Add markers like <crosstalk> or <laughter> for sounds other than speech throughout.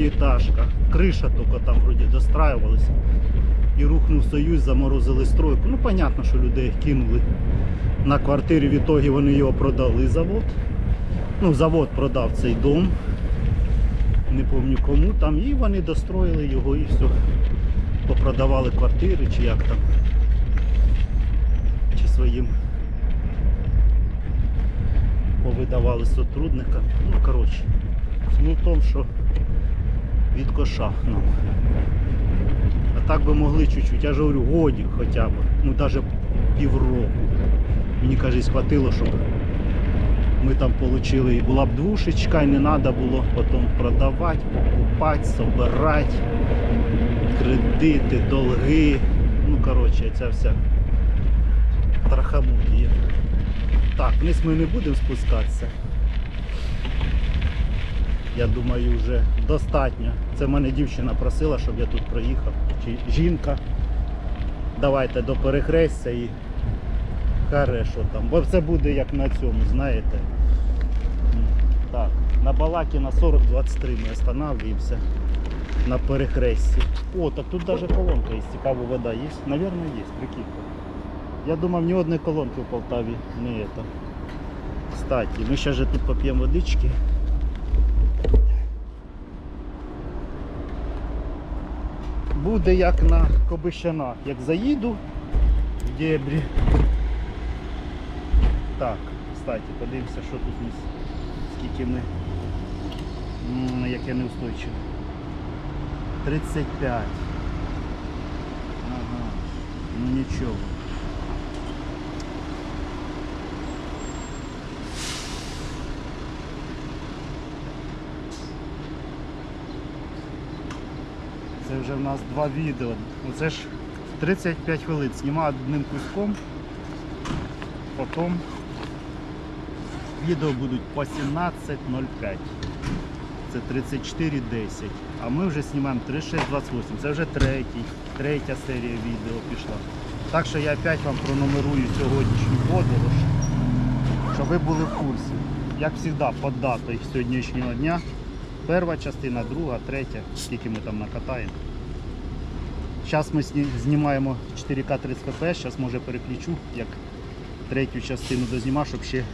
Етажка. Криша тільки там вроді достраювалася. І рухнув союз, заморозили стройку. Ну, понятно, що людей кинули на квартирі. В ітогі вони його продали завод. Ну, завод продав цей дом. Не пам'ятаю кому там. І вони достроїли його і все. Попродавали квартири чи як там. Чи своїм повидавали сотрудникам. Ну, коротше. Тому, що від коша нам. А так би могли чуть-чуть, я ж говорю, годі хоча б, ну навіть півроку. Мені кажуть, хватило, щоб ми там отримали, і була б двушечка, і не треба було потім продавати, покупати, собирати, кредити, долги. Ну, коротше, ця вся трахамудія. Так, вниз ми не будемо спускатися. Я думаю, вже достатньо. Це мене дівчина просила, щоб я тут проїхав. Чи жінка. Давайте до перехрестя і хорошо там. Бо це буде як на цьому, знаєте. Так, на балакі на 40-23 ми останавливаемся на перехресті. О, так тут навіть колонка є. Цікаво, вода є? Наверное, є, прикиньте. Я думав, ні одної колонки в Полтаві не это. Кстати, ми ще же тут поп'ємо водички. Буде як на Кобищанах. Як заїду в дебрі. Так, кстати, подивимося, що тут ми. Скільки ми. Яке неустойчиве. 35. Ага. Ну нічого. Це вже в нас два відео. Оце ж 35 хвилин. Знімаю одним куском. Потім відео будуть по 17.05. Це 34.10. А ми вже знімаємо 36.28. Це вже третій, третя серія відео пішла. Так що я опять вам пронумерую сьогоднішню подорож, щоб ви були в курсі. Як завжди, по датою сьогоднішнього дня. Перша частина, друга, третя, скільки ми там накатаємо. Зараз ми знімаємо 4К 30 fps, зараз може переключу, як третю частину дознімав, щоб ще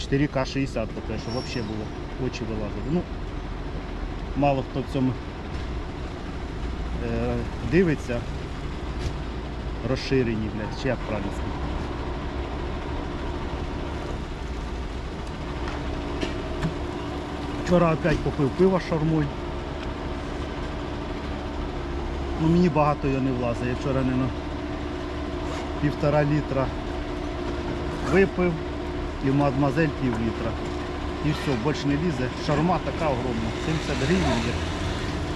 4К 60 fps, щоб взагалі було очі вилазили. Ну, мало хто в цьому е, дивиться. Розширені, блядь, чи як правильно сказати. Вчора опять попив пиво з Ну мені багато його не влазить. Я вчора не на півтора літра випив і в мадмазель пів літра. І все, більше не лізе. Шарма така огромна, 70 гривень. є.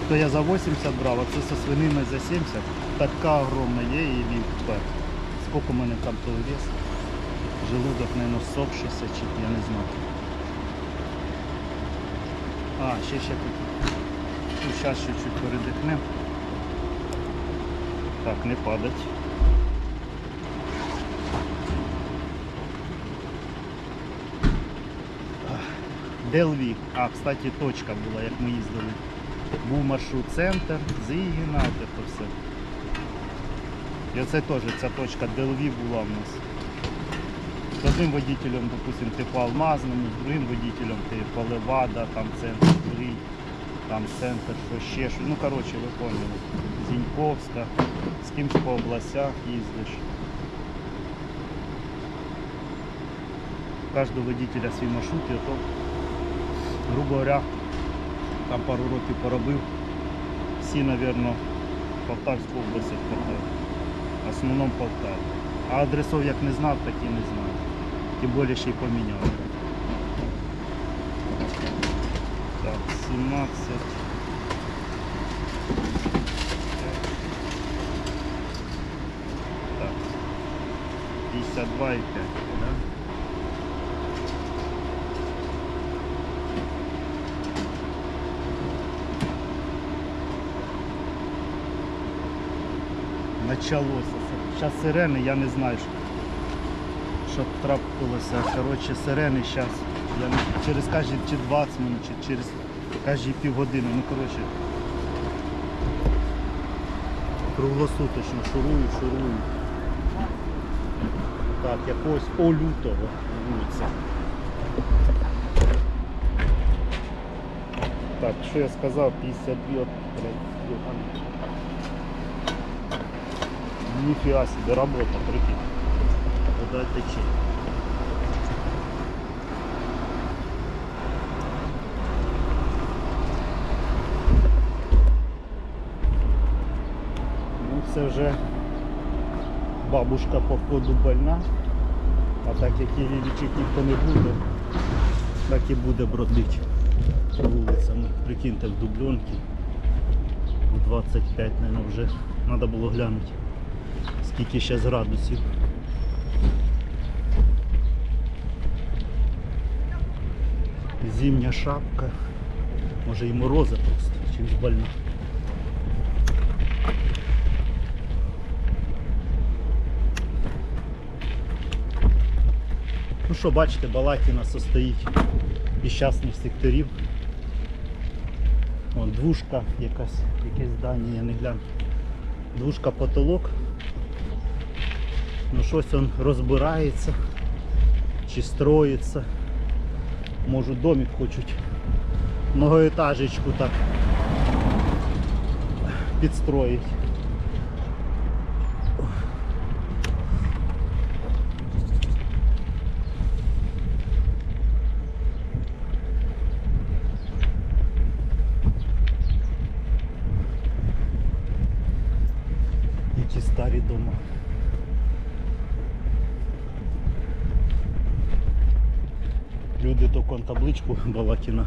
То я за 80 брав, а це зі свининою за 70. Така огромна є і він тепер. Скільки у мене там того вес? Желудок, мабуть, сопшися, чи я не знаю. А, ще ще тут. Зараз чуть-чуть передихнемо. Так, не падать. Делвік. А, кстати, точка була, як ми їздили. Був маршрут центр, Зігіна, це все. І оце теж ця точка Делві була в нас. З одним водителем, допустим, ти по Алмазному, з другим водителем ти по Левада, там центр там центр, що ще що. Ну, коротше, ви поняли. Зіньковська, з кимсь по областях їздиш. Кожного водителя свій маршрут, і то, грубо говоря, там пару років поробив. Всі, мабуть, Полтавську область хватає. В основному Полтава. А адресов як не знав, так і не знав. Тим більше ще й поміняв. Так, 17. Так. 52 і 5, да? Началося. Зараз сирени, я не знаю, що, що трапилося. Коротше, сирени зараз. Я через кожні чи 20 минут, чи через Кожні півгодини, ну коротше. Круглосуточно шурую, шурую. Так, якогось о лютого вулиця. Так, що я сказав? 52 от, блядь. Ніфіга себе, робота, прикинь. Вода тече. Це вже бабушка походу больна, а так як її лічити ніхто не буде, так і буде бродити вулицями. Прикиньте в дубльонки. В 25, мабуть, вже треба було глянути, скільки зараз градусів. Зимня шапка. Може і мороза просто, чимось больна. Що, бачите, Балакіна состоїть із частних секторів. Вон двушка якась, якесь здання, я не гляну. Двушка потолок. Ну щось він розбирається чи строїться. Може домик хочуть многоетажечку так підстроїть. Люди табличку Балакіна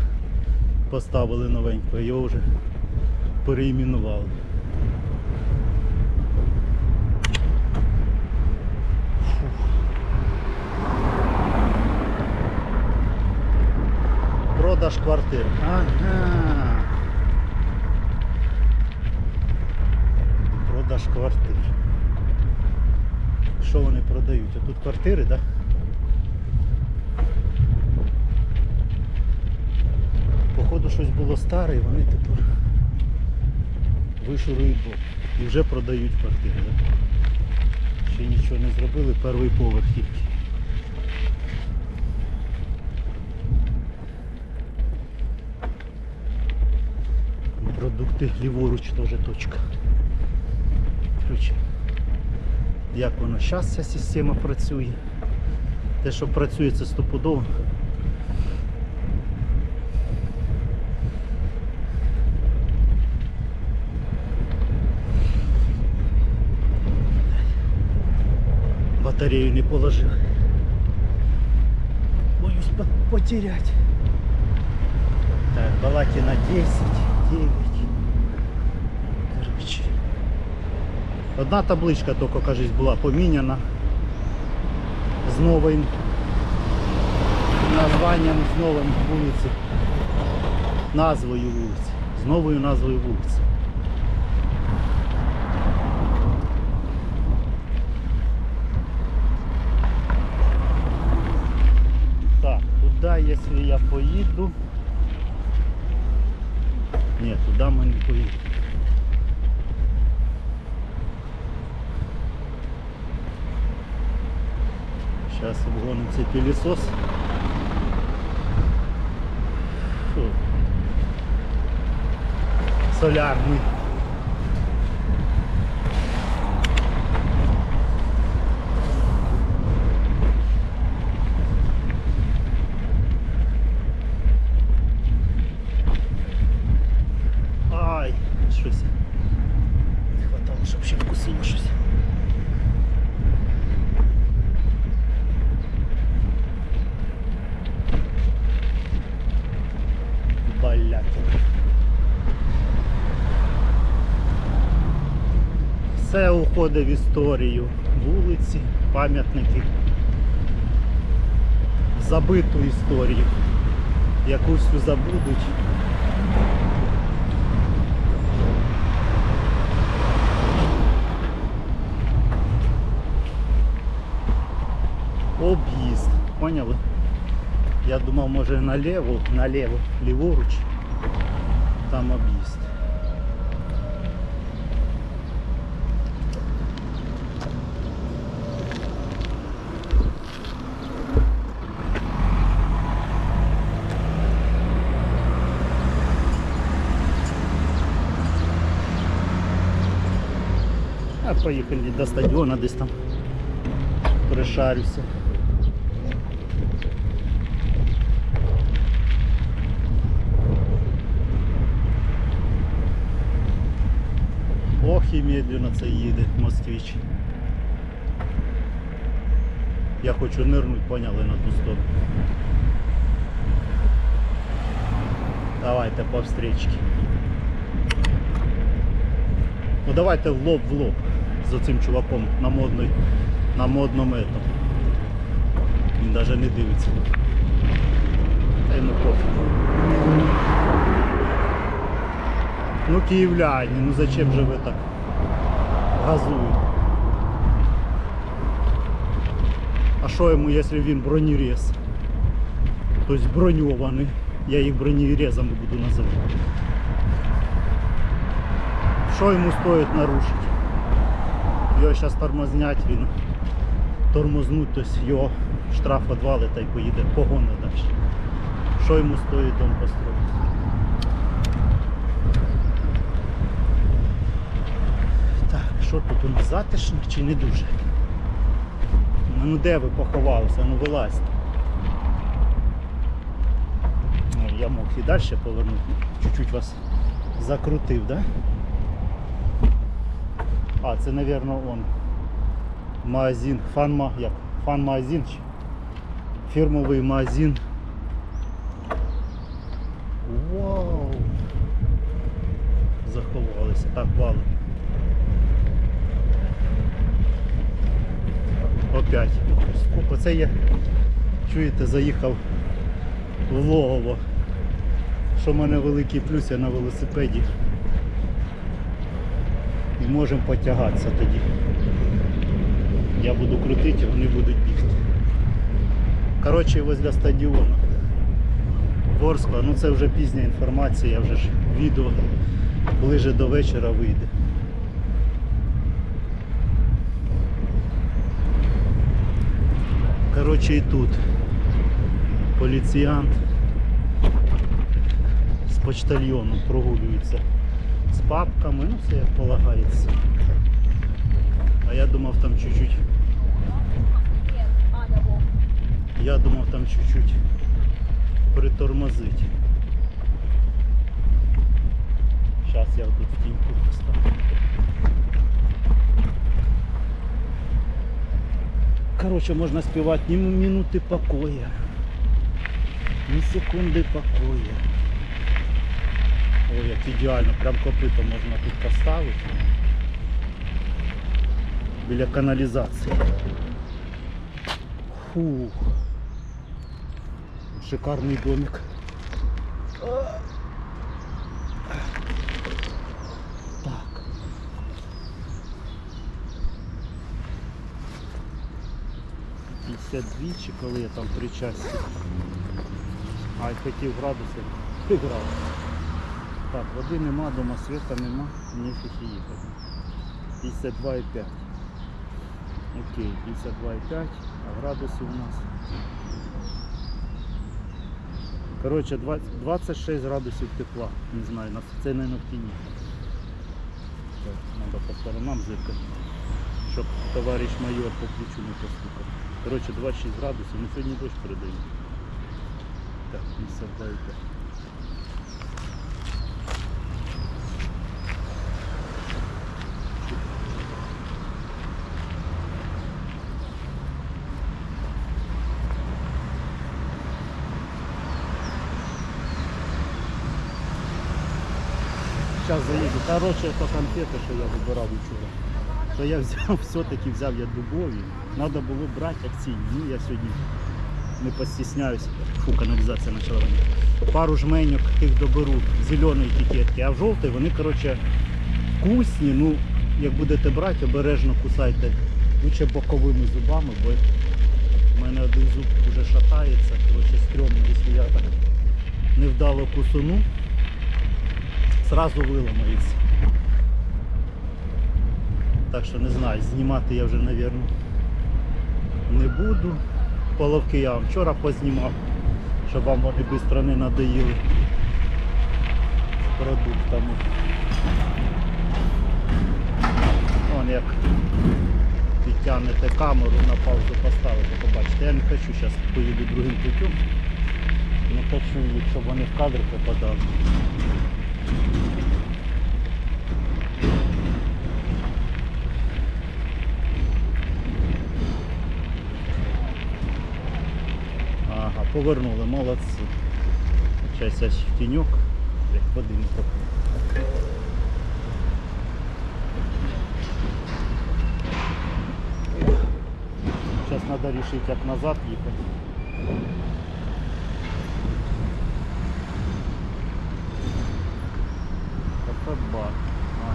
поставили новеньку, його вже переіменували. Продаж квартир. Ага. Продаж квартир. Що вони продають? А тут квартири, так? Да? Щось було старе і вони тепер вишурують бок. І вже продають квартири. Ще нічого не зробили, перший поверх тільки. Продукти ліворуч теж точка. Короче, як воно зараз ця система працює. Те, що працює, це стопудово. Батарею не положил. Боюсь по- потерять. Так, Балакина 10, 9. Короче. Одна табличка тільки, кажись, була поміняна з новим названням, з новим вулиці. Назвою вулиці. З новою назвою вулиці. если я поеду... Нет, туда мы не поедем. Сейчас обгоним цей пылесос. Фу. Солярный. Все уходить в історію. Вулиці, пам'ятники. Забиту історію. Якусь забудуть. Об'їзд. Поняли? Я думав, може наліво, наліво, ліворуч. там об'їзд. Поїхали до стадіона десь там пришарюся. Ох і медленно це їде москвич. Я хочу нирнуть, поняли на ту сторону. Давайте по встречке. Ну давайте в лоб в лоб з оцим чуваком на модний, на модному етому. Він навіть не дивиться. Та йому пофіг. Ну киевляне, ну зачем же вы так газуєте? А що йому, якщо він бронерез? Тобто броньований. Я їх бронерезами буду називати. Що йому стоїть нарушити? Його зараз тормознять, він тормознуть, тобто його штраф відвалить та й поїде погони далі. Що йому стоїть дом построїти? Так, що тут у нас затишно чи не дуже? Ну, ну де ви поховалися? Ну вилазьте. Я мог і далі повернути. Чуть-чуть вас закрутив, да? А, це, напевно, он. Магазин, фан як? Фан-магазин. Фірмовий магазин. Вау! Заховалися, так валимо. Опять. Оце я, чуєте, заїхав в логово. Що в мене великий плюс, я на велосипеді. І можемо потягатися тоді. Я буду крутити, вони будуть бігти. Коротше, возле стадіону. Ворскла, ну це вже пізня інформація, вже ж відео ближе до вечора вийде. Коротше і тут поліціянт з почтальйоном прогулюється з папками, ну все як полагається. А я думав там чуть-чуть. Я думав там чуть-чуть притормозить. Зараз я тут в тіньку поставлю. Короче, можно спевать ни минуты покоя, ни секунди покоя. Ой, як ідеально, прям копито можна тут поставити. Біля каналізації. Фух. Шикарний домик. Так. П'ятдесят коли я там три часи. А й хотів градуси. Три градуси. Так, води нема, дома світа нема, нефіг і їхати. 52,5. Окей, 52,5, а градуси у нас. Коротше, 20 26 градусів тепла. Не знаю, нас це не в тіні. Так, треба по сторонам зиркати, щоб товариш майор по ключу не постукав. Коротше, 26 градусів, ну сьогодні дощ передають. Так, 52,5. Зараз заїду. Коротше, то конфети, що я вибирав вчора. То я взяв, <laughs> все-таки взяв я дубові. Треба було брати акційні. Ну я сьогодні не постісняюся. Фу, каналізація почала воняти. Пару жменьок тих доберу зеленої етикетки, а в жовтій вони, коротше, вкусні. Ну, як будете брати, обережно кусайте. Лучше боковими зубами, бо в мене один зуб вже шатається. Коротше, стрьомно, якщо я так невдало кусуну сразу виламається. Так що не знаю, знімати я вже, мабуть, не буду. Половки я вам вчора познімав, щоб вам вони швидко не надоїли з продуктами. Вон як підтягнете камеру на паузу поставити, побачите. Я не хочу зараз поїду другим путем. Не хочу їх, щоб вони в кадр попадали. Ага, повернули, молодці. Зараз я ж в тіньок, як один поки. Сейчас надо решить, как назад ехать. Кафе бар. А.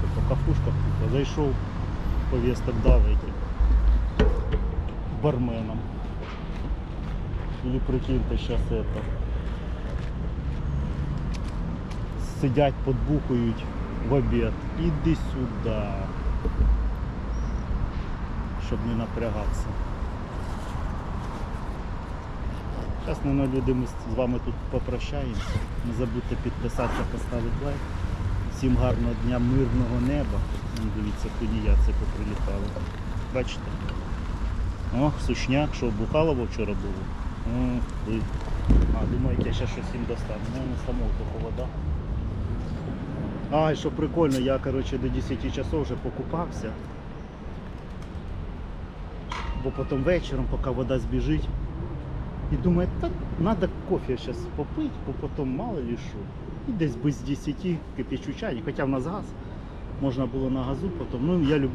Це По кафушках. Зайшов, повесток дав этим барменом. Или прикиньте сейчас это. Сидять, подбухують в обід. Іди сюди. Щоб не напрягатися. Зараз, мабуть, люди, ми з вами тут попрощаємося. Не забудьте підписатися, поставити лайк. Всім гарного дня, мирного неба. Вон, Дивіться, тунеядці поприлітали. Бачите? О, сушняк, що Бухалово вчора було. А, думаєте, я ще щось їм достану. Ну, не самого тільки вода. А, і що прикольно, я коротше, до 10 часов вже покупався. Бо потім вечором, поки вода збіжить. І думаю, так, треба кофе зараз попити, бо потім мало ли що. І десь без 10 кипячу чай, хоча в нас газ. Можна було на газу потім. Ну, я люблю.